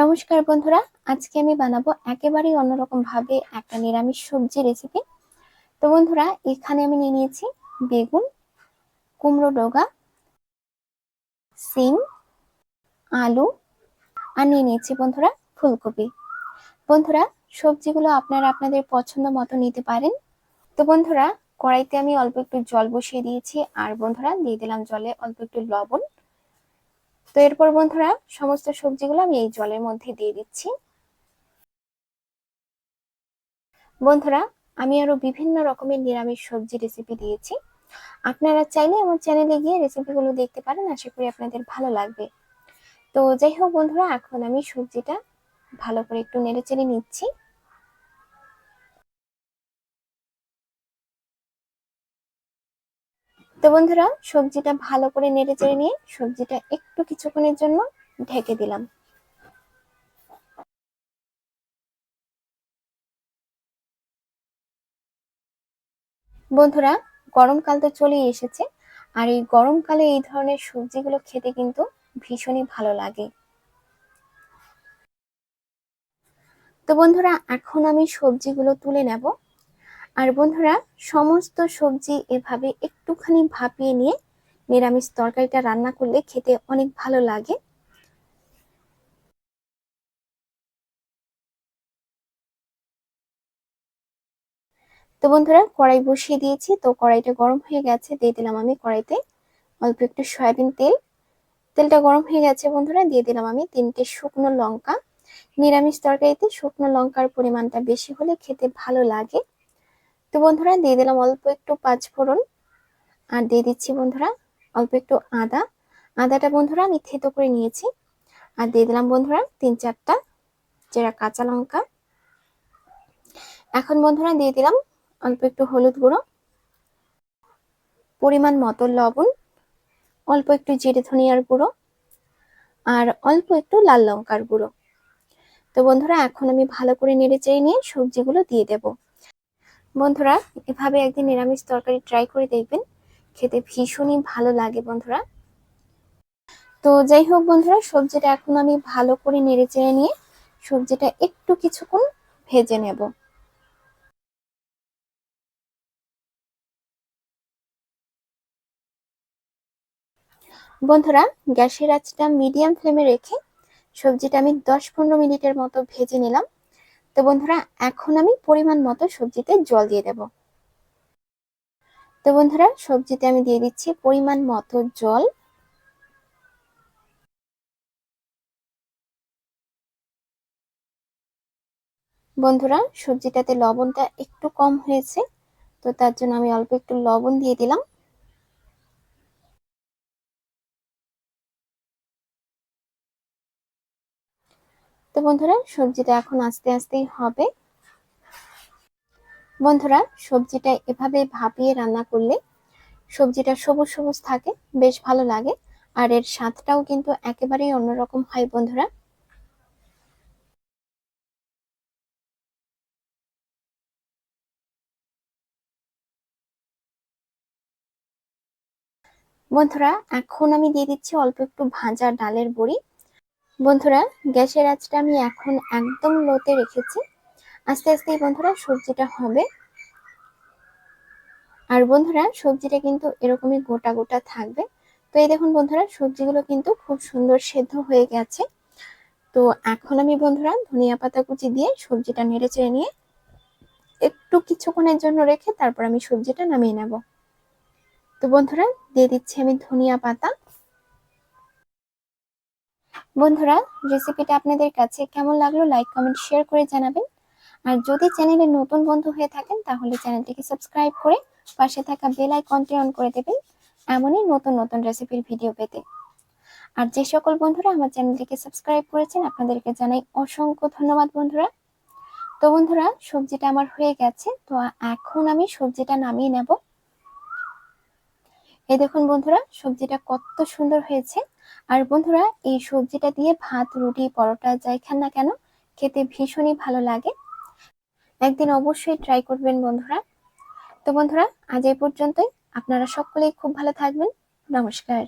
নমস্কার বন্ধুরা, আজকে আমি বানাবো একেবারেই অন্যরকম ভাবে একটা নিরামিষ সবজি রেসিপি তো বন্ধুরা, এখানে আমি নিয়ে নিয়েছি বেগুন, কুমড়ো ডগা, সিম, আলু, আর নিয়ে নিয়েছি বন্ধুরা ফুলকপি। বন্ধুরা, সবজিগুলো আপনারা আপনাদের পছন্দ মতো নিতে পারেন। তো বন্ধুরা, কড়াইতে আমি অল্প একটু জল বসিয়ে দিয়েছি, আর বন্ধুরা, দিয়ে দিলাম জলে অল্প একটু লবণ। তো এরপর বন্ধুরা সমস্ত সবজিগুলো আমি এই জলের মধ্যে দিয়ে দিচ্ছি। বন্ধুরা আমি আরও বিভিন্ন রকমের নিরামিষ সবজি রেসিপি দিয়েছি। আপনারা চাইলে আমার চ্যানেলে গিয়ে রেসিপিগুলো দেখতে পারেন, আশা করি আপনাদের ভালো লাগবে। তো যাই হোক বন্ধুরা, এখন আমি সবজিটা ভালো করে একটু নেড়ে চেড়ে নিচ্ছি। তো বন্ধুরা, সবজিটা ভালো করে নেড়ে চেড়ে নিয়ে সবজিটা একটু কিছুক্ষণের জন্য ঢেকে দিলাম। বন্ধুরা, গরমকাল তো চলেই এসেছে, আর এই গরমকালে এই ধরনের সবজিগুলো খেতে কিন্তু ভীষণই ভালো লাগে। তো বন্ধুরা, এখন আমি সবজিগুলো তুলে নেব। আর বন্ধুরা, সমস্ত সবজি এভাবে একটুখানি ভাপিয়ে নিয়ে নিরামিষ তরকারিটা রান্না করলে খেতে অনেক ভালো লাগে। তো বন্ধুরা, কড়াই বসিয়ে দিয়েছি। তো কড়াইটা গরম হয়ে গেছে, দিয়ে দিলাম আমি কড়াইতে অল্প একটু সয়াবিন তেল। তেলটা গরম হয়ে গেছে বন্ধুরা, দিয়ে দিলাম আমি তিনটে শুকনো লঙ্কা। নিরামিষ তরকারিতে শুকনো লঙ্কার পরিমাণটা বেশি হলে খেতে ভালো লাগে। তো বন্ধুরা দিয়ে দিলাম অল্প একটু পাঁচ ফোড়ন। আর দিয়ে দিচ্ছি বন্ধুরা অল্প একটু আদা। আদাটা বন্ধুরা আমি থেতো করে নিয়েছি। আর দিয়ে দিলাম বন্ধুরা তিন চারটা যেটা কাঁচা লঙ্কা। এখন বন্ধুরা দিয়ে দিলাম অল্প একটু হলুদ গুঁড়ো। পরিমাণ মতো লবণ। অল্প একটু জিরে ধনিয়ার গুঁড়ো। আর অল্প একটু লাল লঙ্কার গুঁড়ো। তো বন্ধুরা এখন আমি ভালো করে নেড়ে চেড়ে নিয়ে সবজিগুলো দিয়ে দেব। বন্ধুরা, এভাবে একদিন নিরামিষ তরকারি ট্রাই করে দেখবেন। খেতে ভীষণই ভালো লাগে বন্ধুরা। তো যাই হোক বন্ধুরা, সবজিটা এখন আমি ভালো করে নেড়ে চেড়ে নিয়ে সবজিটা একটু কিছুক্ষণ ভেজে নেব। বন্ধুরা, গ্যাসের আঁচটা মিডিয়াম ফ্লেমে রেখে সবজিটা আমি দশ পনেরো মিনিটের মতো ভেজে নিলাম। তো বন্ধুরা, এখন আমি পরিমাণ মতো সবজিতে জল দিয়ে দেব। তো বন্ধুরা, সবজিতে আমি দিয়ে দিচ্ছি পরিমাণ মতো জল। বন্ধুরা, সবজিটাতে লবণটা একটু কম হয়েছে, তো তার জন্য আমি অল্প একটু লবণ দিয়ে দিলাম। তো বন্ধুরা, সবজিটা এখন আস্তে আস্তেই হবে। বন্ধুরা, সবজিটা এভাবে ভাপিয়ে রান্না করলে সবজিটা সবুজ সবুজ থাকে, বেশ ভালো লাগে। আর এর স্বাদটাও কিন্তু একেবারেই অন্যরকম হয় বন্ধুরা। বন্ধুরা, এখন আমি দিয়ে দিচ্ছি অল্প একটু ভাজা ডালের বড়ি। বন্ধুরা, গ্যাসের আঁচটা আমি এখন একদম লোতে রেখেছি। আস্তে আস্তে বন্ধুরা, সবজিটা হবে। আর বন্ধুরা, সবজিটা কিন্তু এরকমই গোটা গোটা থাকবে। তো এই দেখুন বন্ধুরা, সবজিগুলো কিন্তু খুব সুন্দর সেদ্ধ হয়ে গেছে। তো এখন আমি বন্ধুরা, ধনিয়া পাতা কুচি দিয়ে সবজিটা নেড়ে চেড়ে নিয়ে একটু কিছুক্ষণের জন্য রেখে তারপর আমি সবজিটা নামিয়ে নেব। তো বন্ধুরা, দিয়ে দিচ্ছি আমি ধনিয়া পাতা। বন্ধুরা রেসিপিটা আপনাদের কাছে কেমন লাগল লাইক কমেন্ট শেয়ার করে জানাবেন। আর যদি চ্যানেলে নতুন বন্ধু হয়ে থাকেন, তাহলে চ্যানেলটিকে সাবস্ক্রাইব করে পাশে থাকা বেল আইকনটি অন করে দেবেন। এমনই নতুন নতুন রেসিপির ভিডিও পেতে। আর যে সকল বন্ধুরা আমার চ্যানেলটিকে সাবস্ক্রাইব করেছেন, আপনাদেরকে জানাই অসংখ্য ধন্যবাদ বন্ধুরা। তো বন্ধুরা, সবজিটা আমার হয়ে গেছে, তো এখন আমি সবজিটা নামিয়ে নেব। এই দেখুন বন্ধুরা, সবজিটা কত সুন্দর হয়েছে। আর বন্ধুরা, এই সবজিটা দিয়ে ভাত, রুটি, পরোটা, যাই খান না কেন, খেতে ভীষণই ভালো লাগে। একদিন অবশ্যই ট্রাই করবেন বন্ধুরা। তো বন্ধুরা, আজ এই পর্যন্তই। আপনারা সকলেই খুব ভালো থাকবেন। নমস্কার।